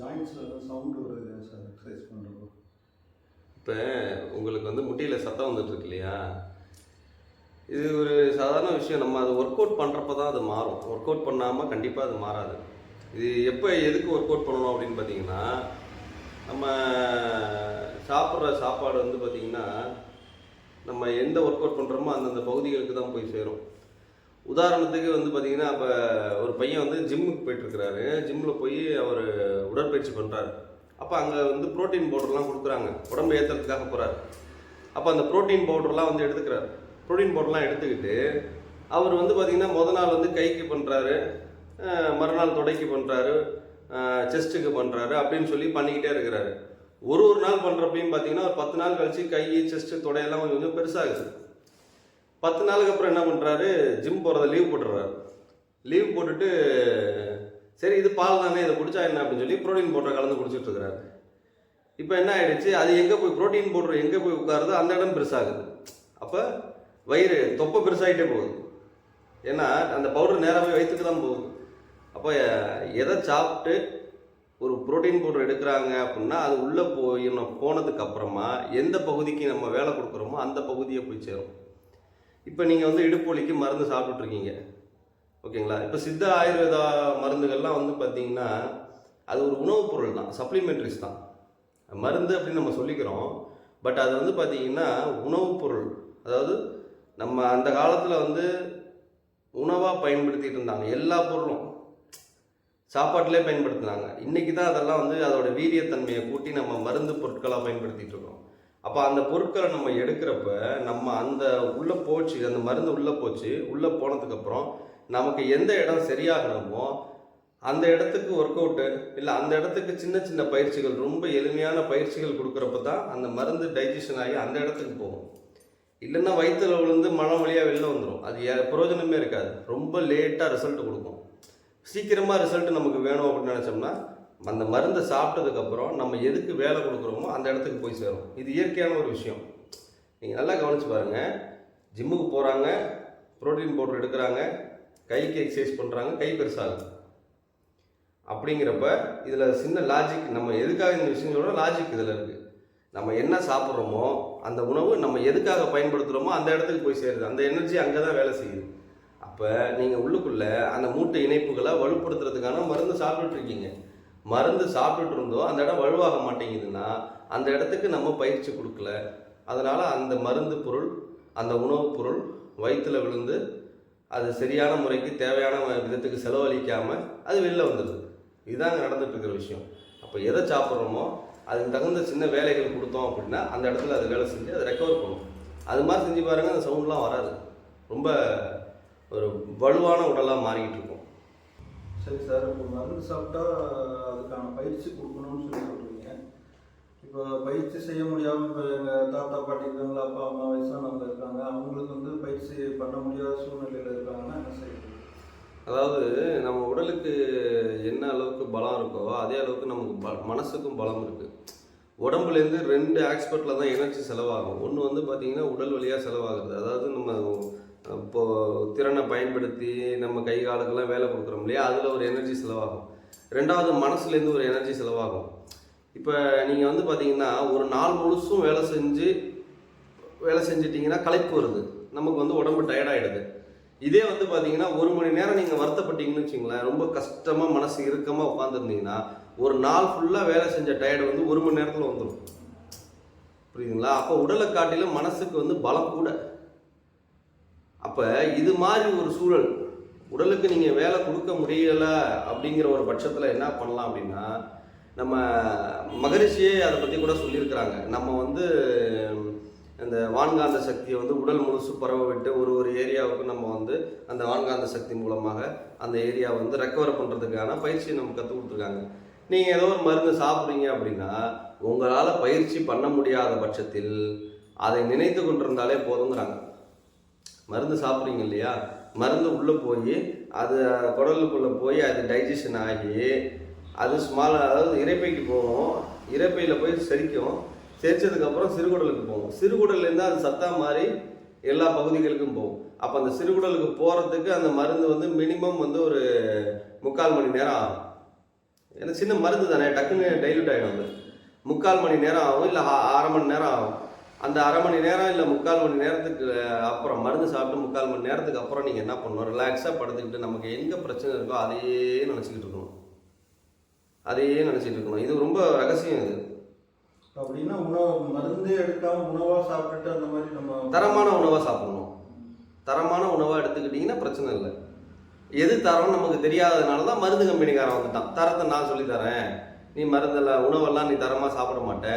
ஜாயின்ஸில் sound வருது sir exercise பண்ணுறப்போ இப்போ உங்களுக்கு வந்து முட்டியில் சத்தம் வந்துட்டு இருக்கு இல்லையா? இது ஒரு சாதாரண விஷயம். நம்ம அது ஒர்க் அவுட் பண்ணுறப்ப தான் அது மாறும். ஒர்க் அவுட் பண்ணாமல் கண்டிப்பாக அது மாறாது. இது எப்போ எதுக்கு ஒர்க் அவுட் பண்ணணும் அப்படின்னு பார்த்தீங்கன்னா நம்ம சாப்பிட்ற சாப்பாடு வந்து பார்த்திங்கன்னா நம்ம எந்த ஒர்க் அவுட் பண்ணுறோமோ அந்தந்த பகுதிகளுக்கு தான் போய் சேரும். உதாரணத்துக்கு வந்து பார்த்தீங்கன்னா இப்போ ஒரு பையன் வந்து ஜிம்முக்கு போயிட்டுருக்கிறாரு. ஜிம்மில் போய் அவர் உடற்பயிற்சி பண்ணுறாரு அப்போ அங்கே வந்து புரோட்டீன் பவுடர்லாம் கொடுக்குறாங்க. உடம்பு ஏற்றுறதுக்காக போகிறாரு அப்போ அந்த புரோட்டீன் பவுடர்லாம் வந்து எடுத்துக்கிறார். புரோட்டீன் பவுடர்லாம் எடுத்துக்கிட்டு அவர் வந்து பார்த்திங்கன்னா முத நாள் வந்து கைக்கு பண்ணுறாரு மறுநாள் தொடைக்கு பண்ணுறாரு செஸ்ட்டுக்கு பண்ணுறாரு அப்படின்னு சொல்லி பண்ணிக்கிட்டே இருக்கிறாரு. ஒரு ஒரு நாள் பண்ணுறப்பையும் பார்த்தீங்கன்னா ஒரு பத்து நாள் கழிச்சு கை செஸ்ட்டு தொடையெல்லாம் கொஞ்சம் கொஞ்சம் பெருசாகுது. பத்து நாளுக்கு அப்புறம் என்ன பண்ணுறாரு ஜிம் போகிறத லீவ் போட்டுடுறாரு லீவ் போட்டுட்டு சரி இது பால் தானே இதை குடிச்சா என்ன அப்படின்னு சொல்லி ப்ரோட்டீன் பவுடரை கலந்து குடிச்சிட்டு இருக்கிறாரு. இப்போ என்ன ஆயிடுச்சு? அது எங்கே போய் ப்ரோட்டீன் பவுடர் எங்கே போய் உட்காருதோ அந்த இடம் பெருசாகுது. அப்போ வயிறு தொப்பை பெருசாகிட்டே போகுது. ஏன்னா அந்த பவுடர் நேராக போய் வயிற்றுக்கு தான் போகுது. அப்போ எதை சாப்பிட்டு ஒரு புரோட்டீன் பவுடர் எடுக்கிறாங்க அப்படின்னா அது உள்ளே போய் நம்ம போனதுக்கு அப்புறமா எந்த பகுதிக்கு நம்ம வேலை கொடுக்குறோமோ அந்த பகுதியை போய் சேரும். இப்போ நீங்கள் வந்து இடுப்பு வலிக்கு மருந்து சாப்பிட்ருக்கீங்க ஓகேங்களா? இப்போ சித்த ஆயுர்வேதா மருந்துகள்லாம் வந்து பார்த்தீங்கன்னா அது ஒரு உணவுப் பொருள் தான். சப்ளிமெண்ட்ரிஸ் தான். மருந்து அப்படின்னு நம்ம சொல்லிக்கிறோம். பட் அது வந்து பார்த்தீங்கன்னா உணவுப் பொருள். அதாவது நம்ம அந்த காலத்தில் வந்து உணவாக பயன்படுத்திகிட்டு இருந்தாங்க. எல்லா பொருளும். சாப்பாட்டிலே பயன்படுத்தினாங்க. இன்றைக்கி தான் அதெல்லாம் வந்து அதோடய வீரியத்தன்மையை கூட்டி நம்ம மருந்து பொருட்களாக பயன்படுத்திகிட்டு இருக்கோம். அப்போ அந்த பொருட்களை நம்ம எடுக்கிறப்ப நம்ம அந்த உள்ளே போச்சு அந்த மருந்து உள்ளே போச்சு உள்ளே போனதுக்கப்புறம் நமக்கு எந்த இடம் சரியாகணுமோ அந்த இடத்துக்கு ஒர்க் அவுட்டு இல்லை அந்த இடத்துக்கு சின்ன சின்ன பயிற்சிகள் ரொம்ப எளிமையான பயிற்சிகள் கொடுக்குறப்ப தான் அந்த மருந்து டைஜஷன் ஆகி அந்த இடத்துக்கு போகும். இல்லைன்னா வயிற்றுல விழுந்து மனம் வழியாக வெளில வந்துடும் அது பிரயோஜனமே இருக்காது. ரொம்ப லேட்டாக ரிசல்ட் கொடுக்கும். சீக்கிரமாக ரிசல்ட் நமக்கு வேணும் அப்படின்னு நினச்சோம்னா அந்த மருந்தை சாப்பிட்டதுக்கப்புறம் நம்ம எதுக்கு வேலை கொடுக்குறோமோ அந்த இடத்துக்கு போய் சேரும். இது இயற்கையான ஒரு விஷயம். நீங்கள் நல்லா கவனிச்சு பாருங்கள் ஜிம்முக்கு போகிறாங்க ப்ரோட்டீன் பவுடர் எடுக்கிறாங்க கைக்கு எக்ஸசைஸ் பண்ணுறாங்க கை பெருசாகுது அப்படிங்கிறப்ப இதில் சின்ன லாஜிக் நம்ம எதுக்காக இந்த விஷயம் சொல்கிறோம் லாஜிக் இதில் இருக்குது நம்ம என்ன சாப்பிட்றோமோ அந்த உணவு நம்ம எதுக்காக பயன்படுத்துகிறோமோ அந்த இடத்துக்கு போய் சேருது. அந்த எனர்ஜி அங்கே தான் வேலை செய்யுது. அப்போ நீங்கள் உள்ளுக்குள்ளே அந்த மூட்டை இணைப்புகளை வலுப்படுத்துறதுக்கான மருந்து சாப்பிட்டுட்டு இருக்கீங்க. மருந்து சாப்பிட்டுட்டு இருந்தோம் அந்த இடம் வலுவாக மாட்டேங்குதுன்னா அந்த இடத்துக்கு நம்ம பயிற்சி கொடுக்கல. அதனால் அந்த மருந்து பொருள் அந்த உணவுப் பொருள் வயிற்றில் விழுந்து அது சரியான முறைக்கு தேவையான விதத்துக்கு செலவழிக்காமல் அது வெளில வந்துடுது இதுதாங்க நடந்துட்டுருக்கிற விஷயம். அப்போ எதை சாப்பிட்றோமோ அதுக்கு தகுந்த சின்ன வேலைகள் கொடுத்தோம் அப்படின்னா அந்த இடத்துல அது வேலை செஞ்சு அதை ரெக்கவர் பண்ணும். அது மாதிரி செஞ்சு பாருங்கள் அந்த சவுண்ட்லாம் வராது. ரொம்ப ஒரு வலுவான உடலாக மாறிக்கிட்டு இருக்கும். சரி சார் இப்போ மருந்து சாப்பிட்டா அதுக்கான பயிற்சி கொடுக்கணும்னு சொல்லி சொல்கிறீங்க இப்போ பயிற்சி செய்ய முடியாமல் இப்போ எங்கள் தாத்தா பாட்டி இருக்காங்களா அப்பா அம்மா வயசானவங்க இருக்காங்க அவங்களுக்கு வந்து பயிற்சி பண்ண முடியாத சூழ்நிலையில் இருக்காங்கன்னா என்ன செய்யணும் அதாவது நம்ம உடலுக்கு என்ன அளவுக்கு பலம் இருக்கோ அதே அளவுக்கு நமக்கு ப மனசுக்கும் பலம் இருக்குது உடம்புலேருந்து ரெண்டு ஆக்ஸ்பர்ட்டில் தான் எனர்ஜி செலவாகும். ஒன்று வந்து பார்த்திங்கன்னா உடல் வழியாக செலவாகுது அதாவது நம்ம இப்போது திறனை பயன்படுத்தி நம்ம கை காலுக்கெல்லாம் வேலை கொடுக்குறோம் இல்லையா? அதில் ஒரு எனர்ஜி செலவாகும். ரெண்டாவது மனசுலேருந்து ஒரு எனர்ஜி செலவாகும். இப்போ நீங்கள் வந்து பார்த்தீங்கன்னா ஒரு நாள் முழுசும் வேலை செஞ்சு வேலை செஞ்சிட்டிங்கன்னா களைப்பு வருது. நமக்கு வந்து உடம்பு டயர்டாயிடுது இதே வந்து பார்த்தீங்கன்னா ஒரு மணி நேரம் நீங்கள் வருத்தப்பட்டீங்கன்னு வச்சுங்களேன் ரொம்ப கஷ்டமாக மனசு இறுக்கமாக உட்காந்துருந்தீங்கன்னா ஒரு நாள் ஃபுல்லாக வேலை செஞ்ச டயர்டு வந்து ஒரு மணி நேரத்தில் வந்துடும் புரியுதுங்களா? அப்போ உடலை காட்டிலும் மனசுக்கு வந்து பலம் கூட அப்போ இது மாதிரி ஒரு சூழல் உடலுக்கு நீங்கள் வேலை கொடுக்க முடியலை அப்படிங்கிற ஒரு பட்சத்தில் என்ன பண்ணலாம் அப்படின்னா நம்ம மகரிஷியே அதை பற்றி கூட சொல்லியிருக்கிறாங்க. நம்ம வந்து அந்த வான்காந்த சக்தியை வந்து உடல் முழுசு பரவ விட்டு ஒரு ஒரு ஏரியாவுக்கு நம்ம வந்து அந்த வான்காந்த சக்தி மூலமாக அந்த ஏரியாவை வந்து ரெக்கவர் பண்ணுறதுக்கான பயிற்சியை நம்ம கற்றுக் கொடுத்துருக்காங்க. நீங்கள் ஏதோ ஒரு மருந்து சாப்பிட்றீங்க அப்படின்னா உங்களால் பயிற்சி பண்ண முடியாத பட்சத்தில் அதை நினைத்து கொண்டிருந்தாலே போதுங்கிறாங்க. மருந்து சாப்பிட்றீங்க இல்லையா? மருந்து உள்ளே போய் அது குடலுக்குள்ளே போய் அது டைஜஷன் ஆகி அது ஸ்மால் அதாவது இறைப்பைக்கு போகும். இறைப்பையில் போய் செரிக்கும். செரிச்சதுக்கப்புறம் சிறுகுடலுக்கு போகும். சிறுகுடல்லேருந்து அது சத்தா மாதிரி எல்லா பகுதிகளுக்கும் போகும். அப்போ அந்த சிறுகுடலுக்கு போகிறதுக்கு அந்த மருந்து வந்து மினிமம் வந்து ஒரு முக்கால் மணி நேரம் ஆகும். ஏன்னா சின்ன மருந்து தானே டக்குன்னு டைல்யூட் ஆகிடும் அது. முக்கால் மணி நேரம் ஆகும் இல்லை அரை மணி நேரம் ஆகும். அந்த அரை மணி நேரம் இல்லை முக்கால் மணி நேரத்துக்கு அப்புறம் மருந்து சாப்பிட்டு முக்கால் மணி நேரத்துக்கு அப்புறம் நீங்கள் என்ன பண்ணணும்? ரிலாக்ஸாக படுத்துக்கிட்டு நமக்கு எங்கே பிரச்சனை இருக்கோ அதையே நினச்சிக்கிட்டு இருக்கணும். அதையே நினச்சிட்டு இருக்கணும். இது ரொம்ப ரகசியம் இது. அப்படின்னா உணவு மருந்தே எடுக்காம உணவா சாப்பிட்டுட்டு அந்த மாதிரி நம்ம தரமான உணவாக சாப்பிடணும். தரமான உணவாக எடுத்துக்கிட்டிங்கன்னா பிரச்சனை இல்லை. எது தரம்னு நமக்கு தெரியாததுனால தான் மருந்து கம்பெனிக்காரன் வந்துட்டான். தரத்தை நான் சொல்லி தரேன். நீ மருந்தெல்லாம் உணவெல்லாம் நீ தரமாக சாப்பிட மாட்ட.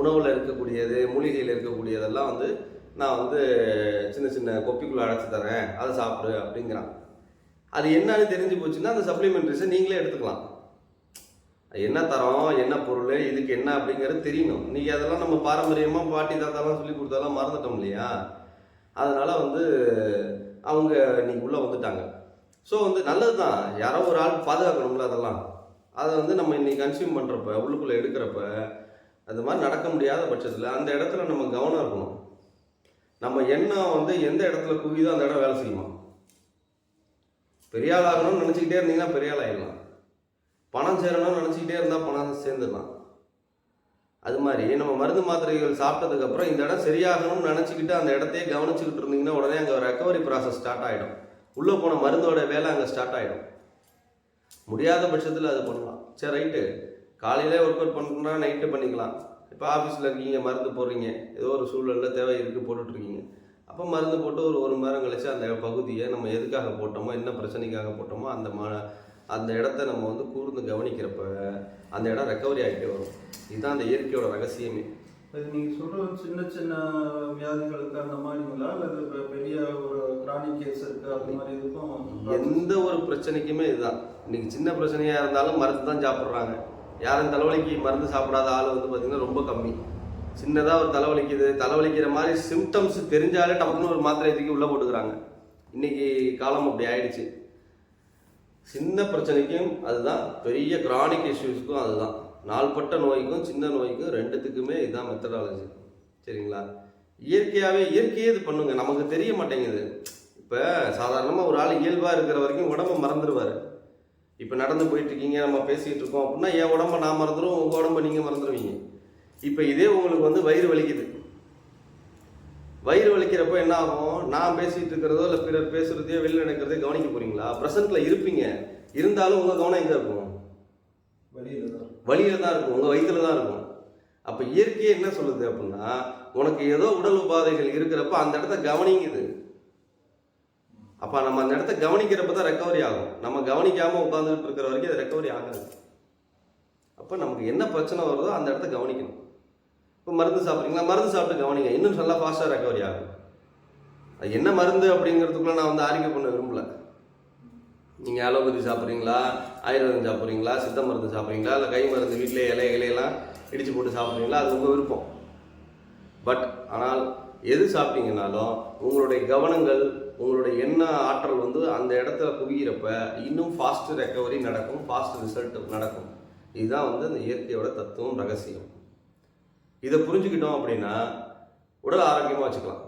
உணவில் இருக்கக்கூடியது மூலிகையில் இருக்கக்கூடியதெல்லாம் வந்து நான் வந்து சின்ன சின்ன கொப்பிக்குள்ளே அடைச்சி தரேன் அதை சாப்பிடு அப்படிங்கிறான். அது என்னன்னு தெரிஞ்சு போச்சுன்னா அந்த சப்ளிமெண்ட்ரிஸை நீங்களே எடுத்துக்கலாம். என்ன தரம் என்ன பொருள் இதுக்கு என்ன அப்படிங்கிறது தெரியணும். இன்னைக்கு அதெல்லாம் நம்ம பாரம்பரியமாக பாட்டி தாத்தாலாம் சொல்லி கொடுத்தாலாம் மறந்துட்டோம் இல்லையா? அதனால் வந்து அவங்க இன்னைக்கு உள்ளே வந்துட்டாங்க. ஸோ வந்து நல்லது தான் யாரோ ஒரு ஆள் பாதுகாக்கணும்ல அதெல்லாம். அதை வந்து நம்ம இன்னைக்கு கன்சியூம் பண்ணுறப்ப உள்ளுக்குள்ளே எடுக்கிறப்ப அது மாதிரி நடக்க முடியாத பட்சத்தில் அந்த இடத்துல நம்ம கவனம் இருக்கணும். நம்ம எண்ணம் வந்து எந்த இடத்துல குவிதோ அந்த இடம் வேலை செய்யுமா? பெரிய ஆள் ஆகணும்னு நினச்சிக்கிட்டே இருந்தீங்கன்னா பெரிய ஆள் ஆகிடலாம் பணம் சேரணும்னு நினச்சிக்கிட்டே இருந்தால் பணம் சேர்ந்துடலாம். அது மாதிரி நம்ம மருந்து மாத்திரைகள் சாப்பிட்டதுக்கப்புறம் இந்த இடம் சரியாகணும்னு நினச்சிக்கிட்டு அந்த இடத்தையே கவனிச்சுக்கிட்டு இருந்தீங்கன்னா உடனே அங்கே ரெக்கவரி ப்ராசஸ் ஸ்டார்ட் ஆகிடும் உள்ளே போன மருந்தோட வேலை அங்கே ஸ்டார்ட் ஆகிடும் முடியாத பட்சத்தில் அது பண்ணலாம். சரி ரைட்டு காலையிலே ஒர்க் அவுட் பண்ணுறா நைட்டு பண்ணிக்கலாம். இப்போ ஆஃபீஸில் இருக்கீங்க மருந்து போடுறீங்க ஏதோ ஒரு சூழலில் தேவை இருக்குது போட்டுட்ருக்கீங்க. அப்போ மருந்து போட்டு ஒரு ஒரு மணி நேரம் கழிச்சு அந்த பகுதியை நம்ம எதுக்காக போட்டோமோ என்ன பிரச்சனைக்காக போட்டோமோ அந்த ம அந்த இடத்த நம்ம வந்து கூர்ந்து கவனிக்கிறப்ப அந்த இடம் ரெக்கவரி ஆகிட்டே வரும். இதுதான் அந்த இயற்கையோட ரகசியமே. அது நீங்க சொல்றது சின்ன சின்ன வியாதிகளுக்கு அந்த மாதிரிங்களா? அல்லது பெரிய ஒரு கிரானிக் கேஸ் இருக்கு அந்த மாதிரி இதுக்கும் எந்த ஒரு பிரச்சனைக்குமே இதுதான். இன்னைக்கு சின்ன பிரச்சனையாக இருந்தாலும் மருந்து தான் சாப்பிட்றாங்க. யாரும் தலைவலிக்கு மருந்து சாப்பிடாத ஆள் வந்து பார்த்திங்கன்னா ரொம்ப கம்மி. சின்னதாக ஒரு தலைவலிக்குது. தலைவலிக்கிற மாதிரி சிம்டம்ஸ் தெரிஞ்சாலே டப்புன்னு ஒரு மாத்திரை தூக்கி உள்ளே போட்டுக்கிறாங்க. இன்றைக்கி காலம் அப்படி ஆயிடுச்சு. சின்ன பிரச்சனைக்கும் அதுதான். பெரிய கிரானிக் இஷ்யூஸ்க்கும் அதுதான். நாள்பட்ட நோய்க்கும் சின்ன நோய்க்கும் ரெண்டுத்துக்குமே இதுதான் மெத்தடாலஜி சரிங்களா? இயற்கையாகவே இயற்கையே இது பண்ணுங்க. நமக்கு தெரிய மாட்டேங்குது. இப்போ சாதாரணமாக ஒரு ஆள் இயல்பாக இருக்கிற வரைக்கும் உடம்பை மறந்துடுவார். இப்போ நடந்து போயிட்டு இருக்கீங்க நம்ம பேசிகிட்டு இருக்கோம் அப்படின்னா என் உடம்ப நான் மறந்துடும் உங்கள் உடம்ப நீங்கள் மறந்துடுவீங்க இப்போ இதே உங்களுக்கு வந்து வயிறு வலிக்குது. வயிறு வலிக்கிறப்போ என்ன ஆகும்? நான் பேசிட்டு இருக்கிறதோ இல்லை பிறர் பேசுறதையோ வெளியில் நடக்கிறதே கவனிக்க போறீங்களா? ப்ரெசென்ட்ல இருப்பீங்க. இருந்தாலும் உங்க கவனம் எங்க இருக்கும்? வெளியில தான் வழியில தான் இருக்கும். உங்க வயிற்றுல தான் இருக்கும். அப்ப இயற்கையே என்ன சொல்லுது அப்படின்னா உனக்கு ஏதோ உடல் உபாதைகள் இருக்கிறப்ப அந்த இடத்த கவனிங்குது அப்போ நம்ம அந்த இடத்த கவனிக்கிறப்ப தான் ரெக்கவரி ஆகும். நம்ம கவனிக்காமல் உட்காந்துட்டு இருக்கிற வரைக்கும் அது ரெக்கவரி ஆகாது. அப்போ நமக்கு என்ன பிரச்சனை வருதோ அந்த இடத்த கவனிக்கணும். இப்போ மருந்து சாப்பிட்றீங்களா? மருந்து சாப்பிட்டு கவனிங்க. இன்னும் நல்லா ஃபாஸ்ட்டாக ரெக்கவரி ஆகும். அது என்ன மருந்து அப்படிங்கிறதுக்குள்ள நான் வந்து ஆரோக்கியம் பண்ண விரும்பல. நீங்கள் அலோபதி சாப்பிட்றீங்களா? ஆயுர்வேதம் சாப்பிட்றீங்களா? சித்த மருந்து சாப்பிட்றீங்களா? இல்லை கை மருந்து வீட்டிலே இலை இலையெல்லாம் இடித்து போட்டு சாப்பிட்றீங்களா? அது உங்கள் விருப்பம். பட் ஆனால் எது சாப்பிட்டீங்கனாலும் உங்களுடைய கவனங்கள் உங்களுடைய எண்ண ஆற்றல் வந்து அந்த இடத்துல குவிகிறப்ப இன்னும் ஃபாஸ்ட் ரெக்கவரி நடக்கும் ஃபாஸ்ட் ரிசல்ட் நடக்கும். இதுதான் வந்து அந்த இயற்கையோட தத்துவம் ரகசியம். இதை புரிஞ்சுக்கிட்டோம் அப்படின்னா உடல் ஆரோக்கியமாக வச்சுக்கலாம்.